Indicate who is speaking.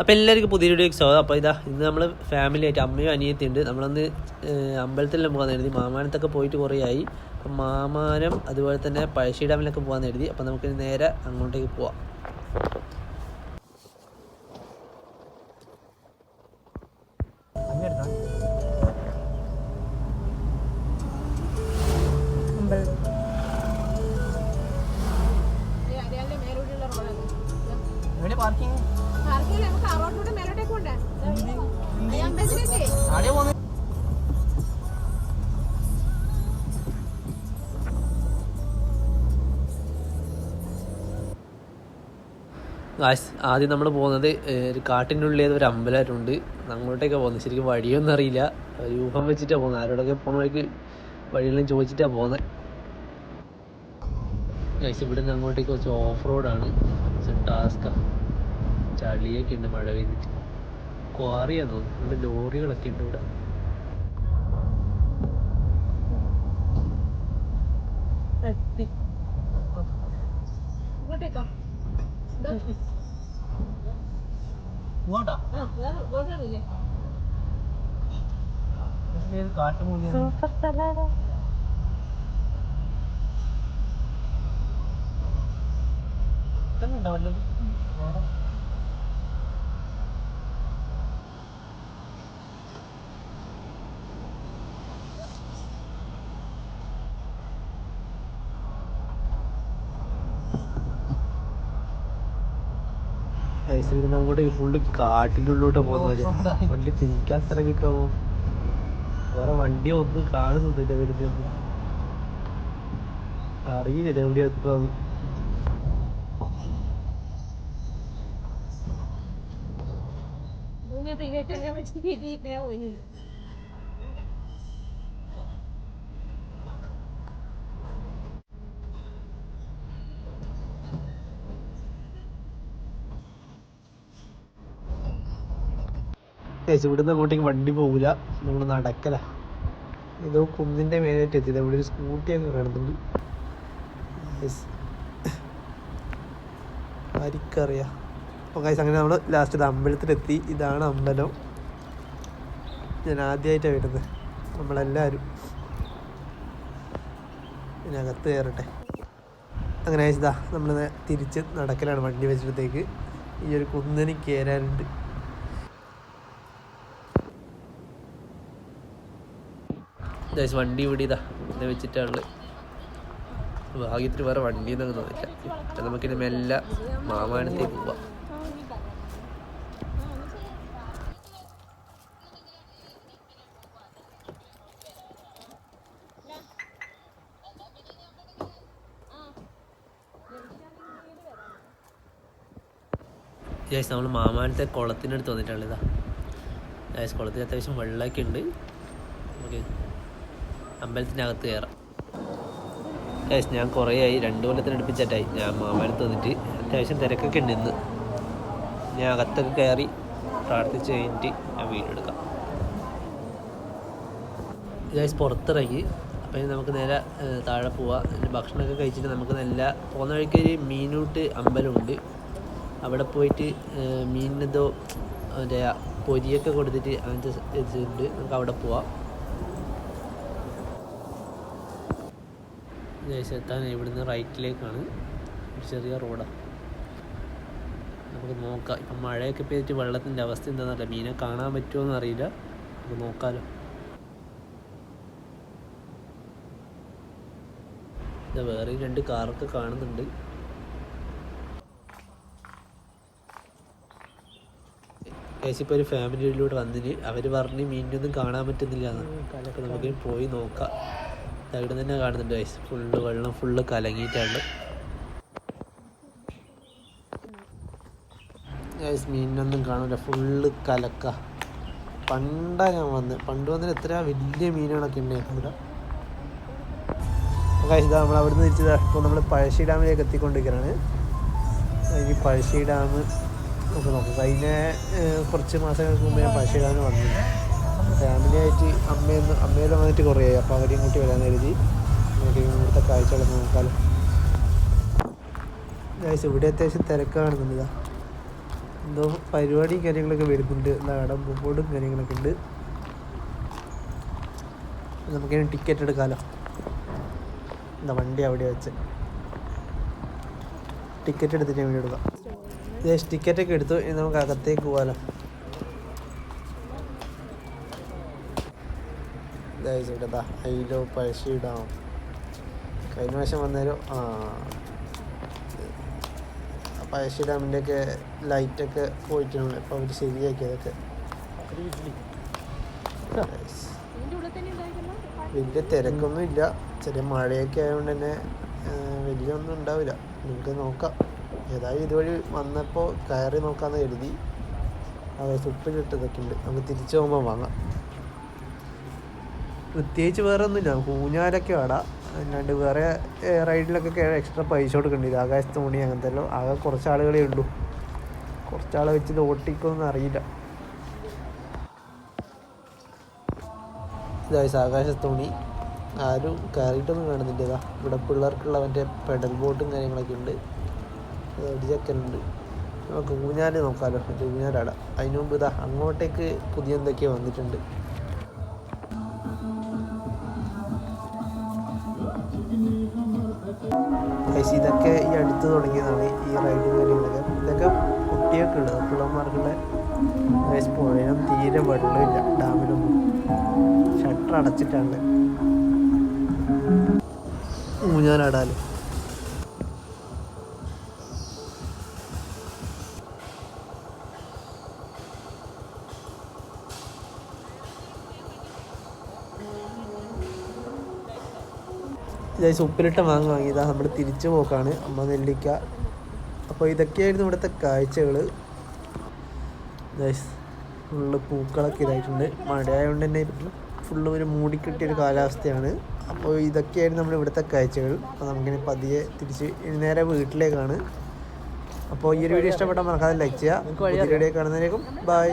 Speaker 1: അപ്പോൾ എല്ലാവർക്കും പുതിയ വീഡിയോ സ്വാഗതം. അപ്പോൾ ഇതാ ഇന്ന് നമ്മൾ ഫാമിലി ആയിട്ട് അമ്മയും അനിയത്തിയുണ്ട്. നമ്മളന്ന് അമ്പലത്തിലെല്ലാം പോകാൻ എഴുതി മാമാനത്തൊക്കെ പോയിട്ട് കുറേ ആയി അപ്പം മാമാനം അതുപോലെ തന്നെ പഴശ്ശി ഡാമിലൊക്കെ പോകാൻ എഴുതി അപ്പം നമുക്ക് നേരെ അങ്ങോട്ടേക്ക് പോവാം.
Speaker 2: പാർക്കിംഗ്
Speaker 1: ആദ്യം നമ്മൾ പോകുന്നത് ഒരു കാട്ടിന്റെ ഉള്ളിൽ ഒരു അമ്പലമായിട്ടുണ്ട്. അങ്ങോട്ടേക്കാണ് പോകുന്നത്. ശരിക്കും വഴിയൊന്നും അറിയില്ല. ഒരു ഊഹം വെച്ചിട്ടാണ് പോകുന്നത്. ആരോടൊക്കെ പോണ വഴിക്ക് വഴിയെല്ലാം ചോദിച്ചിട്ടാണ് പോകുന്നത്. ഗൈസ് ഇവിടെ നിന്ന് അങ്ങോട്ടേക്ക് കുറച്ച് ഓഫ് റോഡാണ് ടാസ്കാണ് ചളിയൊക്കെ ഉണ്ട് മഴ പെയ്തിട്ട്. ക്വാറിയാന്ന് തോന്നുന്നു. ഇവിടെ ലോറികളൊക്കെ ഉണ്ട് ഇവിടെ. എത്തി.
Speaker 3: ഇങ്ങോട്ടേക്കോ.
Speaker 2: ഇങ്ങോട്ടാ? വല്ലതും വേറെ.
Speaker 1: ഗൈസ് അങ്ങോട്ടേക്ക് ഫുള്ള് കാട്ടിനുള്ളിലോട്ട് പോകുന്നത്. വണ്ടി തിരിക്കാൻ സ്ഥലം കിട്ടാമോ വേറെ വണ്ടി ഒന്നും കാണുന്നില്ല വരുന്ന അറിയില്ല എവിടെ എത്തുന്നത്
Speaker 3: ഇങ്ങനത്തെ തിരിയിട്ടേ
Speaker 1: ഇവിടുന്ന് അങ്ങോട്ടേക്ക് വണ്ടി പോകില്ല നമ്മൾ നടക്കല. ഏതോ കുന്നിന്റെ മേലായിട്ട് എത്തിയത്. ഇവിടെ ഒരു സ്കൂട്ടിയൊക്കെ കാണുന്നുണ്ട് ഗൈസ് ആർക്കറിയാം. അപ്പോൾ ഗൈസ് അങ്ങനെ നമ്മൾ ലാസ്റ്റ് അമ്പലത്തിലെത്തി. ഇതാണ് അമ്പലം. ഞാൻ ആദ്യമായിട്ടാണ് വരുന്നത്. നമ്മളെല്ലാവരും ഇതിനകത്ത് കയറട്ടെ. അങ്ങനെ ഇതാ നമ്മൾ തിരിച്ച് നടക്കലാണ് വണ്ടി വെച്ചിടത്തേക്ക്. ഈ ഒരു കുന്നിന് കയറാനുണ്ട് ഗൈസ് വണ്ടി ഇവിടെ ഇതാ. ഇത് വെച്ചിട്ടാണ് ഭാഗ്യത്തിന് വേറെ വണ്ടി എന്ന് തോന്നില്ല. നമുക്കിനി മെല്ലെ മാമാനത്തേക്ക് പോവാം. ഗൈസ് നമ്മൾ മാമാനത്തെ കുളത്തിനടുത്ത് വന്നിട്ടാണ് ഇതാ ഗൈസ് കുളത്തിൽ അത്യാവശ്യം വെള്ളമൊക്കെ ഉണ്ട്. നമുക്ക് അമ്പലത്തിനകത്ത് കയറാം. ഗൈസ് ഞാൻ കുറേ ആയി രണ്ട് കൊല്ലത്തിന് അടുപ്പിച്ചിട്ടായി ഞാൻ മാമാനത്ത് വന്നിട്ട് അത്യാവശ്യം തിരക്കൊക്കെ ഉണ്ട് ഇന്ന്. ഞാൻ അകത്തൊക്കെ കയറി പ്രാർത്ഥിച്ച് കഴിഞ്ഞിട്ട് ഞാൻ വീഡിയോ എടുക്കാം. ഗൈസ് പുറത്തിറങ്ങി. അപ്പം നമുക്ക് നേരെ താഴെ പോവാം. ഭക്ഷണമൊക്കെ കഴിച്ചിട്ട് നമുക്ക് നല്ല പോകുന്ന വഴിക്ക് ഒരു മീനൂട്ട് അമ്പലമുണ്ട്. അവിടെ പോയിട്ട് മീനിനെന്തോ മറ്റേ പൊരിയൊക്കെ കൊടുത്തിട്ട് അങ്ങനത്തെ ഇതുണ്ട് നമുക്ക് അവിടെ പോവാം. ദേശത്താണ് ഇവിടുന്ന് റൈറ്റിലേക്കാണ്. ഒരു ചെറിയ റോഡാണ് നമുക്ക് നോക്കാം. ഇപ്പം മഴയൊക്കെ പെയ്തിട്ട് വെള്ളത്തിന്റെ അവസ്ഥ എന്താണെന്നറിയില്ല മീനെ കാണാൻ പറ്റുമോ എന്നറിയില്ല. നമുക്ക് നോക്കാമല്ലോ ഇത് വേറെ രണ്ട് കാറൊക്കെ കാണുന്നുണ്ട്. ഇപ്പോൾ ഒരു ഫാമിലിയിലൂടെ വന്നിന്. അവർ പറഞ്ഞ് മീനിനൊന്നും കാണാൻ പറ്റുന്നില്ല നമുക്ക് പോയി നോക്കാം. അവിടെ തന്നെ കാണുന്നുണ്ട് ഗൈസ് ഫുള്ള് വെള്ളം ഫുള്ള് കലങ്ങിയിട്ടാണ്. ഗൈസ് മീനിനൊന്നും കാണില്ല ഫുള്ള് കലക്ക. പണ്ടാ ഞാൻ വന്ന്. പണ്ട് വന്നിട്ട് എത്ര വലിയ മീനുകളൊക്കെ ഉണ്ടായിരുന്നു ഇവിടെ. ഗൈസ് നമ്മൾ അവിടുന്ന് തിരിച്ചത് ഇപ്പോൾ നമ്മൾ പഴശ്ശി ഡാമിലേക്ക് എത്തിക്കൊണ്ടിരിക്കുകയാണ്. ഈ പഴശ്ശി ഡാം നമുക്ക് നോക്കാം. കഴിഞ്ഞ കുറച്ച് മാസങ്ങൾക്ക് മുമ്പ് ഞാൻ പഴശ്ശി ഡാമിൽ വന്നു ഫാമിലി ആയിട്ട് അമ്മയൊന്ന് അമ്മയെല്ലാം വന്നിട്ട് കുറേ ആയി. അപ്പോൾ അവരെയും കൂട്ടി വരാൻ കരുതി. നമുക്ക് ഇവിടുത്തെ കാഴ്ചകളൊക്കെ നോക്കാമല്ലോ ഗൈസ് ഇവിടെ അത്യാവശ്യം തിരക്കാണ് കാണുന്നുണ്ട് ഇതാ എന്തോ പരിപാടിയും കാര്യങ്ങളൊക്കെ വരുന്നുണ്ട്. നാടൻ ബോർഡും കാര്യങ്ങളൊക്കെ ഉണ്ട്. നമുക്കിനി ടിക്കറ്റ് എടുക്കാമല്ലോ എന്താ വണ്ടി അവിടെ വെച്ച്. ടിക്കറ്റ് എടുത്തിട്ട് വേണ്ടി എടുക്കാം. ടിക്കറ്റൊക്കെ എടുത്തു. ഇനി നമുക്ക് അകത്തേക്ക് പോകാമല്ലോ ഇതാ അയിലോ പഴശ്ശി ഇടാം. കഴിഞ്ഞ പ്രാവശ്യം വന്നൊരു ആ പഴശ്ശി പഴശ്ശി ഡാമിന്റെയൊക്കെ ലൈറ്റൊക്കെ പോയിട്ടുണ്ട്. അപ്പോൾ അവർ ശരിയാക്കിയതൊക്കെ.
Speaker 3: അതൊക്കെ
Speaker 1: വലിയ തിരക്കൊന്നും ഇല്ല. ചെറിയ മഴയൊക്കെ ആയതുകൊണ്ട് തന്നെ വലിയ ഒന്നും ഉണ്ടാവില്ല. നമുക്ക് നോക്കാം. ഏതായാലും ഇതുവഴി വന്നപ്പോൾ കയറി നോക്കാമെന്ന് കരുതി. അതെ സുപ്പിലിട്ടതൊക്കെ ഉണ്ട്. നമുക്ക് തിരിച്ചു പോകുമ്പോൾ വാങ്ങാം. പ്രത്യേകിച്ച് വേറെ ഒന്നുമില്ല ഊഞ്ഞാലൊക്കെ ആടാം അല്ലാണ്ട് വേറെ റൈഡിലൊക്കെ എക്സ്ട്രാ പൈസ കൊടുക്കേണ്ടി ആകാശത്ത് മുണി അങ്ങനത്തെ എല്ലാം ആകെ കുറച്ച് ആളുകളേ ഉള്ളൂ. കുറച്ചാളെ വെച്ച് ഓട്ടിക്കൊന്നും അറിയില്ല. ഇതായി ആകാശത്തോണി ആരും കയറിയിട്ടൊന്നും കാണുന്നില്ല. ഇതാ ഇവിടെ പിള്ളേർക്കുള്ള മറ്റേ പെഡൽ ബോട്ടും കാര്യങ്ങളൊക്കെ ഉണ്ട്. ഒരു ചെക്കനുണ്ട് നമുക്ക് ഊഞ്ഞാൽ നോക്കാമല്ലോ മറ്റേ ഊഞ്ഞാലാടാം. അതിനു മുമ്പ് ഇതാ അങ്ങോട്ടേക്ക് പുതിയ എന്തൊക്കെയോ വന്നിട്ടുണ്ട്. ഇതൊക്കെ ഈ അടുത്ത് തുടങ്ങിയതാണ് ഈ റൈഡും കാര്യങ്ങളൊക്കെ. ഇതൊക്കെ കുട്ടിയൊക്കെ ഉള്ളത് വയസ്സ് പോയാലും തീരെ വെള്ളമില്ല ഡാമിലൊന്നും. ഷട്ടർ അടച്ചിട്ടാണ്. ഊഞ്ഞാലാടാൽ ഇതായി ഉപ്പിലിട്ട മാങ്ങ വാങ്ങിയതാ. നമ്മൾ തിരിച്ചു പോക്കാണ്. അമ്മ നെല്ലിക്ക. അപ്പോൾ ഇതൊക്കെയായിരുന്നു ഇവിടുത്തെ കാഴ്ചകൾ ഫുള്ള് പൂക്കളൊക്കെ ഇതായിട്ടുണ്ട്. മഴയായതുകൊണ്ട് തന്നെ ഫുള്ള് ഒരു മൂടിക്കെട്ടിയൊരു കാലാവസ്ഥയാണ്. അപ്പോൾ ഇതൊക്കെയായിരുന്നു നമ്മുടെ ഇവിടുത്തെ കാഴ്ചകൾ അപ്പോൾ നമുക്കിനി പതിയെ തിരിച്ച് നേരെ വീട്ടിലേക്കാണ്. അപ്പോൾ ഈ ഒരു വീഡിയോ ഇഷ്ടപ്പെട്ടാൽ മറക്കാതെ ലൈക്ക് ചെയ്യുക. Video കാണുന്നതിലേക്കും by